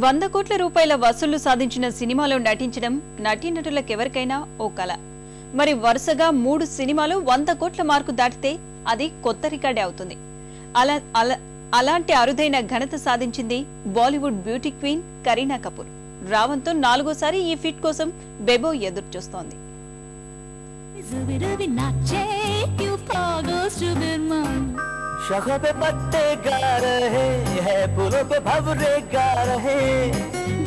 వంద కోట్ల రూపాయల వసూళ్ళు సాధించిన సినిమాలో నటించడం నటీనటులకెవరికైనా ఓ కళ మరి వరుసగా మూడు సినిమాలు వంద కోట్ల మార్కు దాటితే అది కొత్త రికార్డే అవుతుంది. అలా అలా అలాంటి అరుదైన ఘనత సాధించింది Bollywood beauty queen Kareena Kapoor. రావంతో నాలుగోసారి ఈ ఫిట్ కోసం బెబో ఎదురు शखों पे पत्ते गा रहे हैं पुलों पे भवरे गा रहे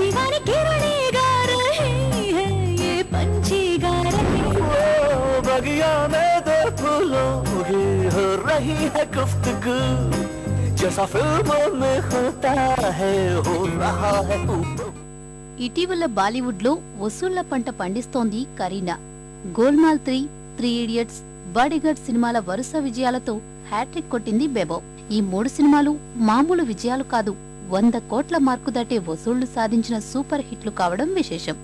दीवाने किरणे गा रहे हैं ये पंछी गा रहे ओ बगिया में दो फूलों की हो रही है गुफ्तगू जैसा फिल्मों में होता है हो रहा है ऊपर ఇటీవల బాలీవుడ్ లో వసూళ్ల పంట పండిస్తోంది Kareena Golmaal three three idiots bodyguard సినిమాల వరుస విజయాలతో హ్యాట్రిక్ కొట్టింది బెబో. ఈ మూడు సినిమాలు మామూలు విజయాలు కాదు వంద కోట్ల మార్కు దాటే వసూళ్ళు సాధించిన సూపర్ హిట్లు కావడం విశేషం.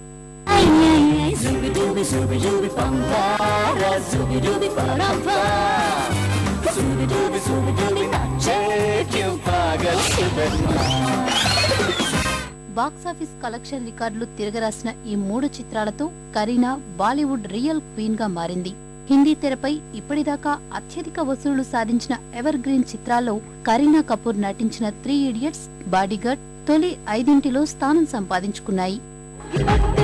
బాక్సాఫీస్ కలెక్షన్ రికార్డులు తిరగరాసిన ఈ మూడు చిత్రాలతో కరీనా బాలీవుడ్ రియల్ క్వీన్గా మారింది. హిందీ తెరపై ఇప్పటిదాకా అత్యధిక వసూళ్లు సాధించిన ఎవర్ గ్రీన్ చిత్రాల్లో కరీనా కపూర్ నటించిన త్రీ ఇడియట్స్ బాడీగార్డ్ తొలి ఐదింటిలో స్థానం సంపాదించుకున్నాయి वक्त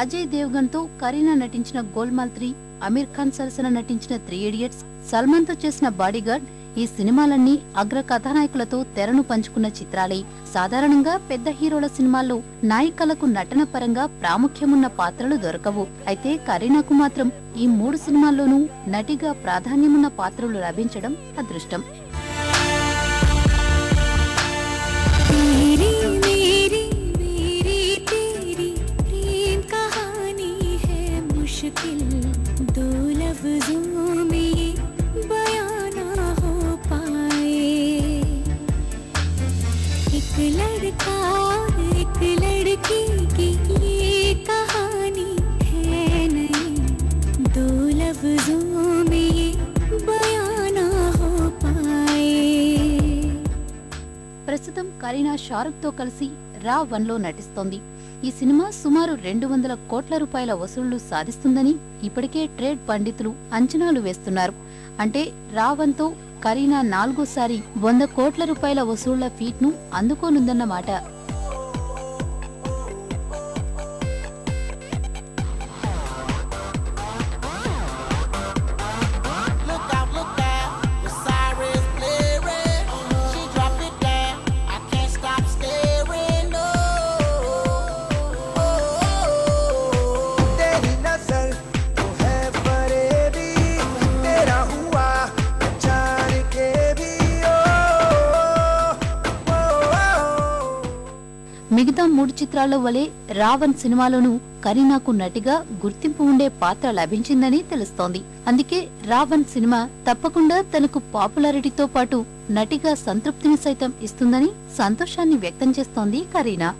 అజయ్ దేవ్గన్తో కరీనా నటించిన గోల్మాల్ త్రీ అమీర్ ఖాన్ సరసన నటించిన త్రీ ఇడియట్స్ సల్మాన్తో చేసిన బాడీగార్డ్ ఈ సినిమాలన్నీ అగ్ర కథానాయకులతో తెరను పంచుకున్న చిత్రాలే. సాధారణంగా పెద్ద హీరోల సినిమాల్లో నాయికలకు నటన పరంగా ప్రాముఖ్యమున్న పాత్రలు దొరకవు. అయితే కరీనాకు మాత్రం ఈ మూడు సినిమాల్లోనూ నటిగా ప్రాధాన్యమున్న పాత్రలు లభించడం అదృష్టం. मुश्किल दो लफ्जों में ये बयां ना हो पाए एक लड़का और एक लड़की की ये कहानी है नहीं दो लफ्जों में ये बयां ना हो पाए ప్రస్తుతం కరీనా షారుఖ్ తో కలిసి రా వన్ లో నటిస్తోంది ఈ సినిమా సుమారు రెండు వందల కోట్ల రూపాయల వసూళ్ళు సాధిస్తుందని ఇప్పటికే ట్రేడ్ పండితులు అంచనాలు వేస్తున్నారు. అంటే రా తో కరీనా నాలుగోసారి వంద కోట్ల రూపాయల వసూళ్ళ ఫీట్ను అందుకోనుందన్నమాట మిగతా మూడు చిత్రాల్లో వలె రావణ్ సినిమాలోనూ కరీనాకు నటిగా గుర్తింపు ఉండే పాత్ర లభించిందని తెలుస్తోంది. అందుకే రావణ్ సినిమా తప్పకుండా తనకు పాపులారిటీతో పాటు నటిగా సంతృప్తిని సైతం ఇస్తుందని సంతోషాన్ని వ్యక్తం చేస్తోంది కరీనా.